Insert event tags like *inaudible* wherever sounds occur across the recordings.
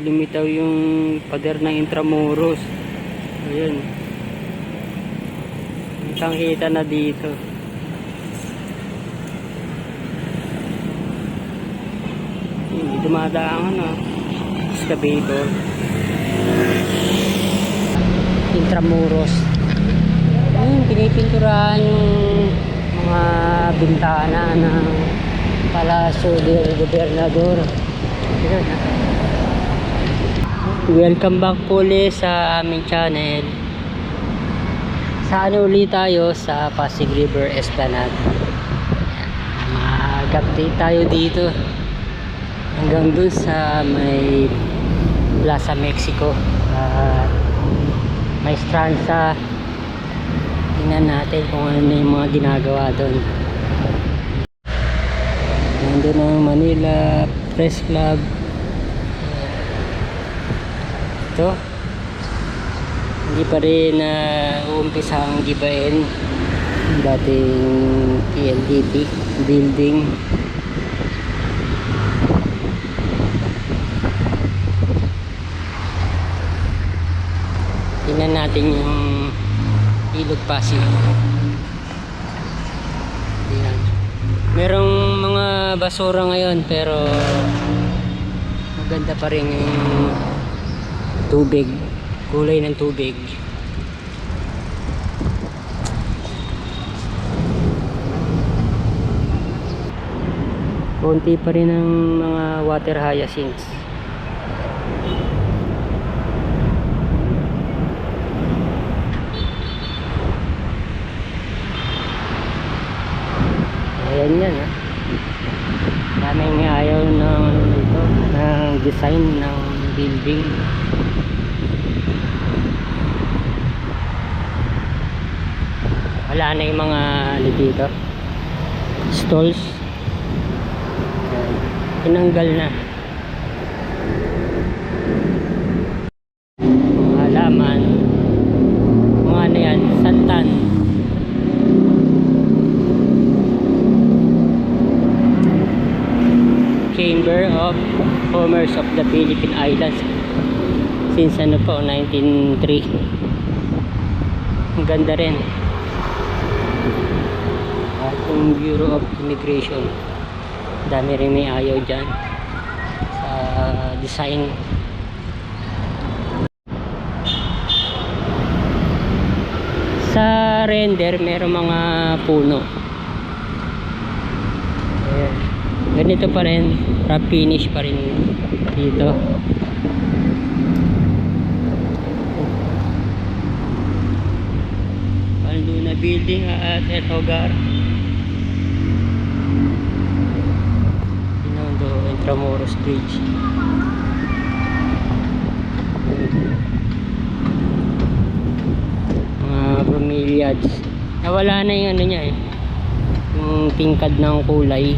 lumitaw yung pader ng Intramuros. Ayun. Kitang kita na dito. Hindi dumadaan ano. Excavator. Intramuros. Ayun, pinipinturahan yung mga bintana ng Palasyo del Gobernador. Ayun, ah. Welcome back po ulit sa aming channel. Saan ulit tayo sa Pasig River Esplanade. Mag-update tayo dito hanggang dun sa may Plaza Mexico. At may Stranza. Tingnan natin kung ano yung mga ginagawa doon. Nandun ang Manila Press Club. Ito. Hindi pa rin na uumpisang gibain yung dating PLDT building. Tingnan natin yung ilog Pasig. Tingnan. Merong mga basura ngayon pero maganda pa rin yung tubig. Kulay ng tubig. Konti pa rin ang mga water hyacinths. Ayan yan ha. Daming ayaw ng ano ito, ng design ng building. Yung mga ano dito. Stalls. Tinanggal na. Mga halaman. Mga ano yan. Chamber of Commerce of the Philippine Islands since ano po 1903 ang ganda rin yung Bureau of Immigration. Dami rin may ayaw dyan sa design. Sa render meron mga puno. Ganito pa rin. Rough finish pa rin dito. Luna Building at El Hogar Intramuros Bridge. Mga bromeliads. Nawala na yung ano niya eh. Yung tingkad ng kulay.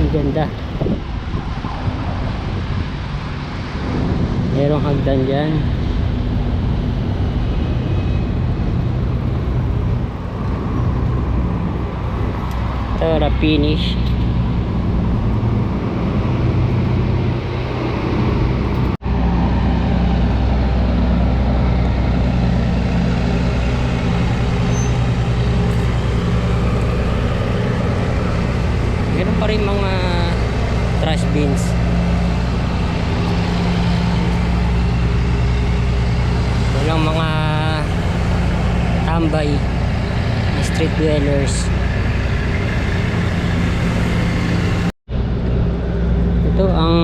Ang ganda. Merong hagdan dyan Tara finish meron pa rin mga trash bins walang mga tambay na street dwellers ito ang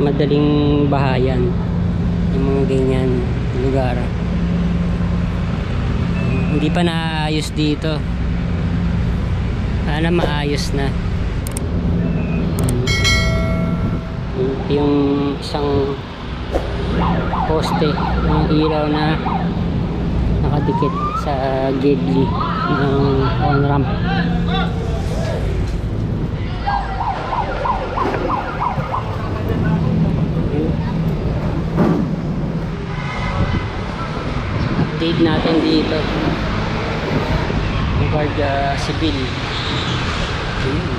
madaling bahayan. Yung mga ganyan lugar. Hindi pa naayos dito. Sana maayos na. Yung isang poste ng ilaw na nakadikit sa gidli ng on update natin dito guard uh, civil Ayun.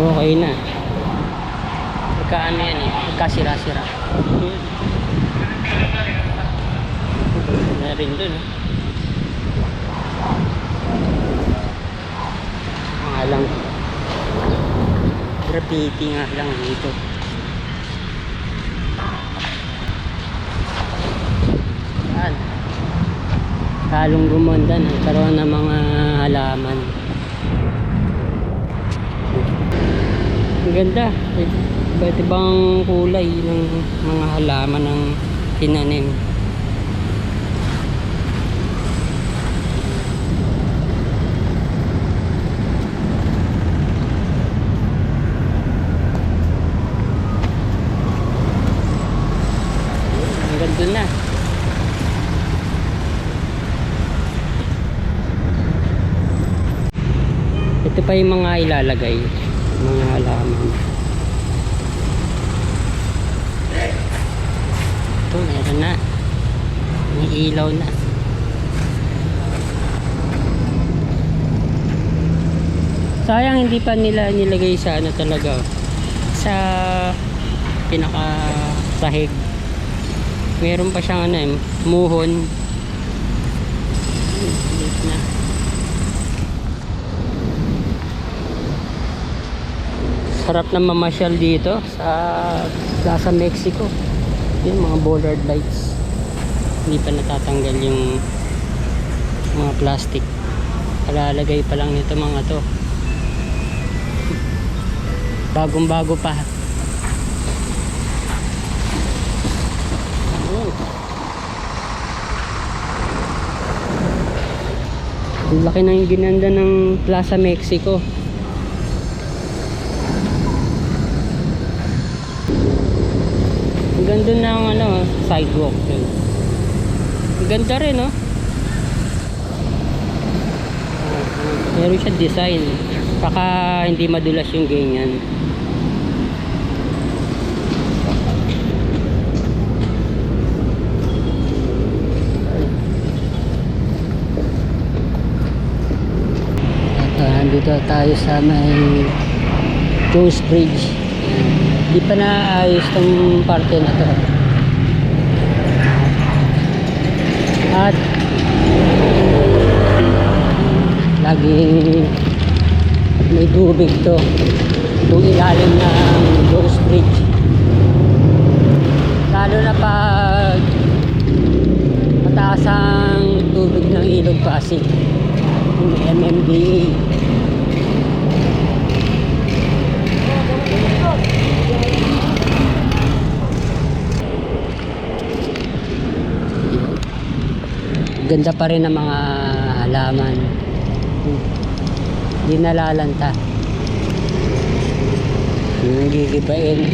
Okay na. Magkaano yan eh. Magkasira-sira. Na rin dun. eh. Mga lang. Graffiti nga lang dito. Yan. Halong gumanda na. Karoon ng mga halaman. Ang ganda. Iba't ibang kulay ng mga halaman ng tinanim. Ang ganda na. Ito pa yung mga ilalagay. Mga halaman. Ito, meron na. May ilaw na. Sayang hindi pa nila nilagay sa ano talaga. Sa pinaka sahig. Meron pa siyang ano eh, muhon. Na. Sarap na mamasyal dito sa Plaza Mexico. Yung mga bollard lights. Hindi pa natatanggal yung mga plastic. Kalalagay pa lang nito mga to. Bagong bago pa. Ang laki ng ginanda ng Plaza Mexico. Ang ganda ng ano, sidewalk ganda rin, no? Meron siya design. Baka hindi madulas yung ganyan. At uh, nandito tayo sa may Jones Bridge. Di pa naayos tong parte na to. At laging may tubig to itong ilalim ng Jones Bridge. Lalo na pag mataas ang tubig ng ilog Pasig. Yung MMDA. Ganda pa rin ng mga halaman. Hindi nalalanta. Yung nagigibain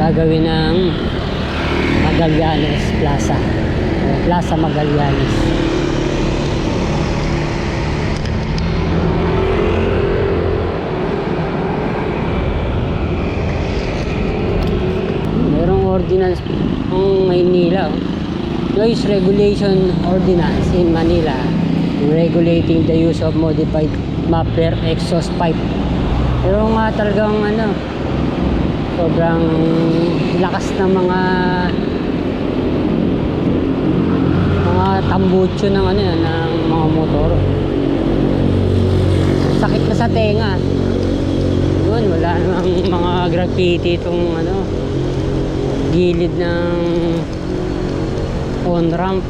gagawin ng Magallanes Plaza. Plaza Magallanes merong ordinance ng Maynila. Noise regulation ordinance in Manila regulating the use of modified muffler exhaust pipe. Pero nga talagang ano sobrang lakas ng mga mga tambutso ng ano yan, ng mga motor. Sakit na sa tenga. Yun wala namang mga graffiti itong ano gilid ng on ramp.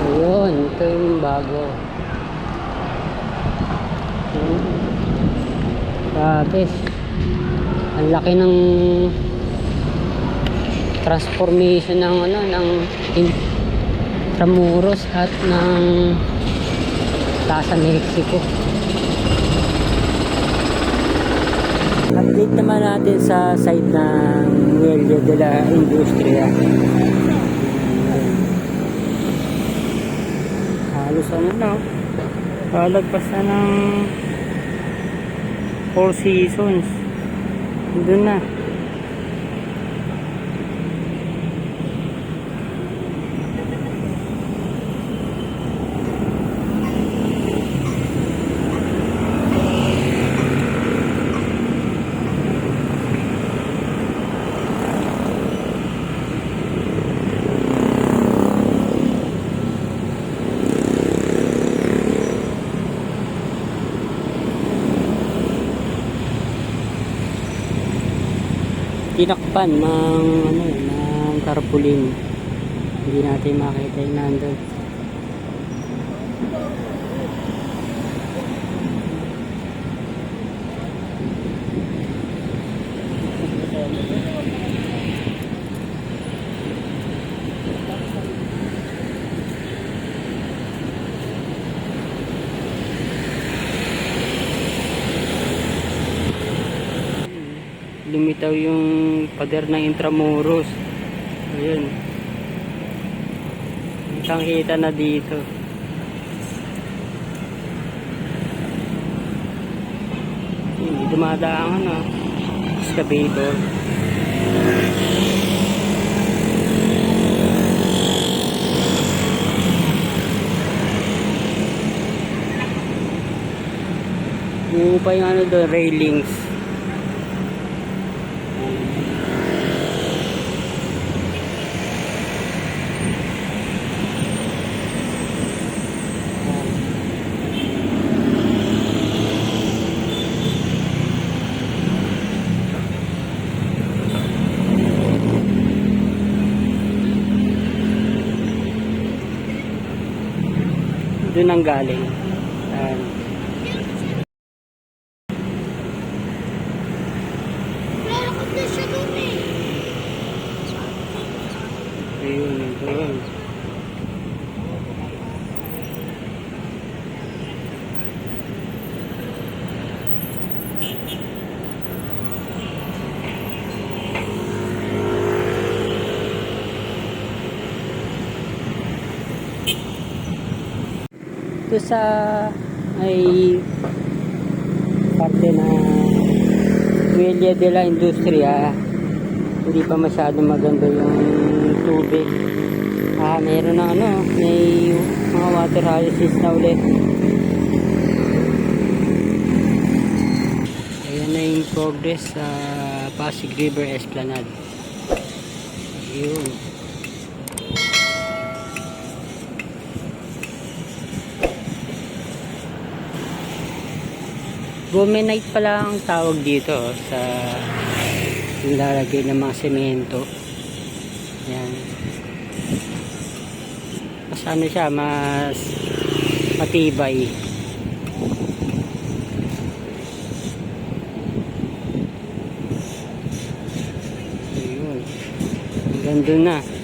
Ayun ito yung bago. Grabe. Ang laki ng transformation ng ano ng Intramuros at ng Plaza Mexico. Update naman natin sa site ng Muelle de la Industria. Halos ano na, kalagpas na ng Four Seasons. Doon na. Span ng ano ng tarpaulin hindi natin makita yung nandun lumitaw yung pader ng Intramuros. Ayun. Kitang kita na dito. Hindi dumadaan ano excavator. Buo pa yung ano doon railings doon ang galing. Ayan. Eh. Ayun, ayun. Ito sa ay parte na Huelya de la Industria hindi pa masyado maganda yung tubig. Ah meron na ano may mga water houses na ulit. Ayan na yung progress sa Pasig River Esplanade. Yun Gomenite pala ang tawag dito oh, sa nilalagay ng mga semento. Yan. Mas ano siya, mas matibay. Ayun. Dun na.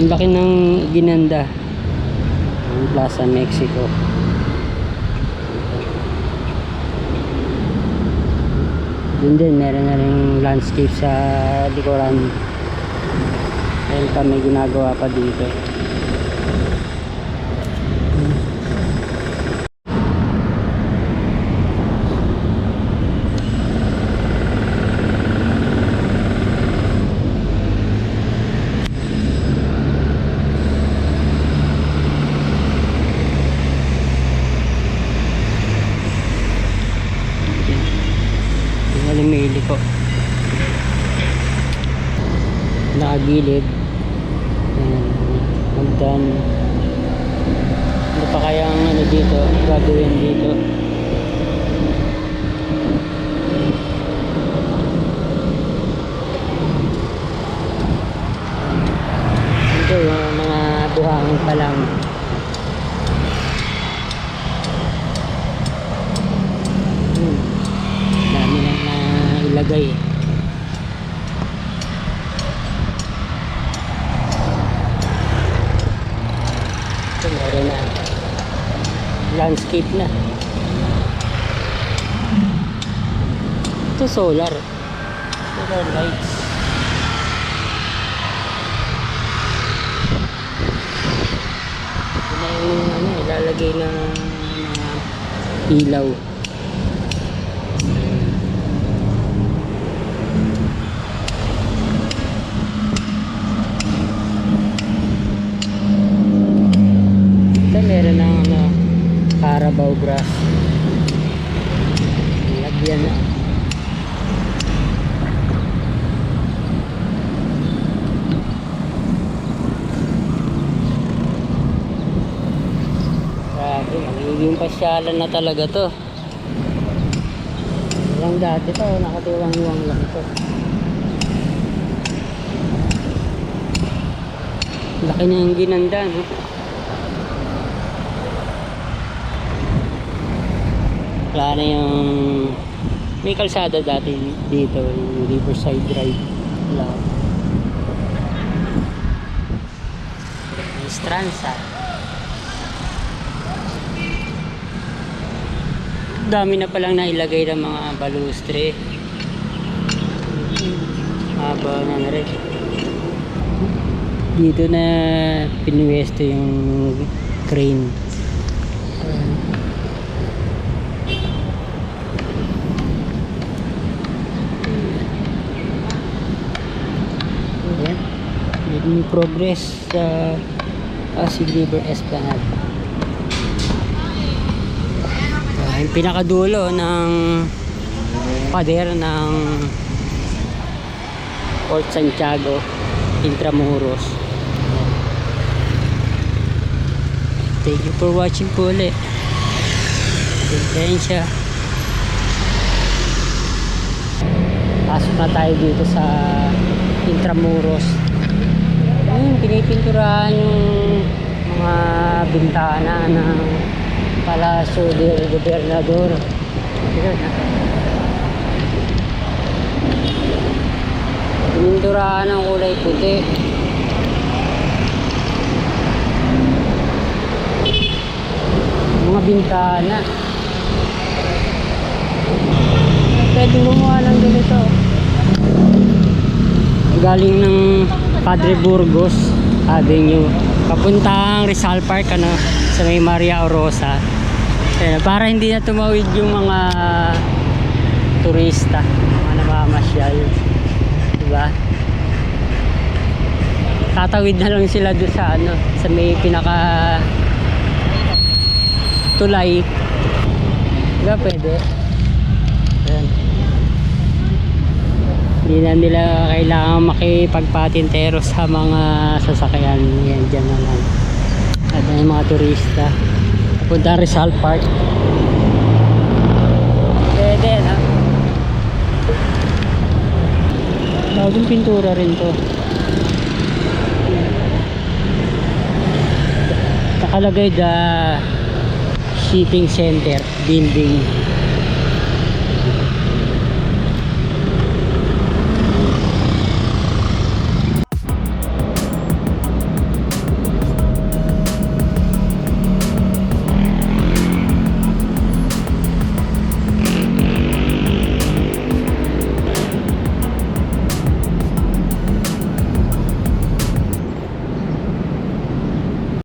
Ang laki ng ginanda. Ang Plaza Mexico. Yun din, meron na rin landscape sa likuran. Ayun pa, may ginagawa pa dito. Nakagilid. Ayan. Hagdan. Ano pa kaya ang ano dito? Gagawin dito? Ito yung mga buhangin pa lang. Hmm. Dami nang nailagay eh. Ito meron na. Landscape na. Ito solar. Solar lights. Ito na yung ano, ilalagay ng mga ilaw. Carabao grass. Lagyan na. Grabe magiging pasyalan na talaga to. Lang dati to nakatiwang-iwang lang to. Laki na yung ginanda no wala yung may kalsada dati dito yung Riverside Drive. Wala. May Stranza dami na palang nailagay ng mga balustre. Haba na na rin. Dito na pinuwesto yung crane Ayan. Making progress sa Pasig River Esplanade. Ah, yung pinakadulo ng pader ng Port Santiago Intramuros. Thank you for watching po ulit. Pasensya. Pasok na tayo dito sa Intramuros. Pinipinturahan yung mga bintana ng Palacio del Gobernador. Ah. Pininturahan ng kulay puti. Mga bintana. Pwede gumawa ng ganito. Galing ng Padre Burgos Avenue. Papuntang Rizal Park ano, sa may Maria Orosa. Ayan, para hindi na tumawid yung mga turista, mga namamasyal. Diba? Tatawid na lang sila doon sa ano, sa may pinaka tulay. Diba pwede? Ayan. Hindi na nila kailangan makipagpatintero *laughs* sa mga sasakyan. Yan, dyan na lang. At may mga turista. Punta Rizal Park. Pwede, no? Bagong pintura rin to. Nakalagay the shipping center building